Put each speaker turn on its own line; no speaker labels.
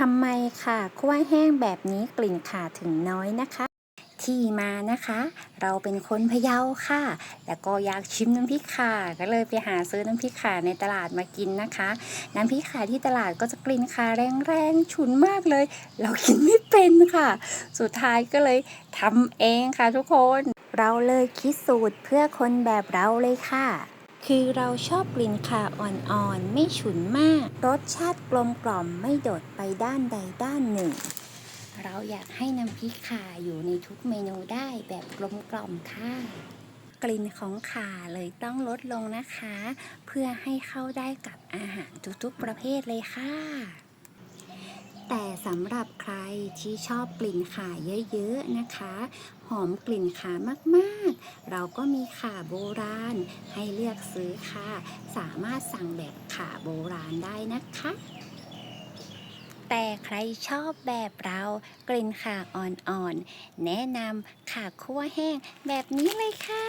ทำไมค่ะคั่วแห้งแบบนี้กลิ่นขาถึงน้อยนะคะ ที่มานะคะ เราเป็นคนพะเยาค่ะ แล้วก็อยากชิมน้ำพริกข่าก็เลยไปหาซื้อน้ำพริกข่าในตลาดมากินนะคะ น้ำพริกข่าที่ตลาดก็จะกลิ่นข่าแรงๆฉุนมากเลย เรากินไม่เป็นค่ะ สุดท้ายก็เลยทำเองค่ะทุกคน เราเลยคิดสูตรเพื่อคนแบบเราเลยค่ะ คือเราชอบกลิ่นข่าอ่อนๆ ไม่ฉุนมาก รสชาติกลมกล่อมไม่โดดไปด้านใดด้านหนึ่ง เราอยากให้น้ำพริกข่าอยู่ในทุกเมนูได้แบบกลมกล่อมค่ะ กลิ่นของข่าเลยต้องลดลงนะคะ เพื่อให้เข้าได้กับอาหารทุกๆประเภทเลยค่ะ แต่สำหรับใครที่ชอบกลิ่นข่าเยอะๆนะคะ หอมกลิ่นขามากๆ เราก็มีข่าโบราณ ให้เลือกซื้อค่ะ สามารถสั่งแบบข่าโบราณได้นะคะ แต่ใครชอบแบบเรากลิ่นข่าอ่อนๆ แนะนำข่าคั่วแห้งแบบนี้เลยค่ะ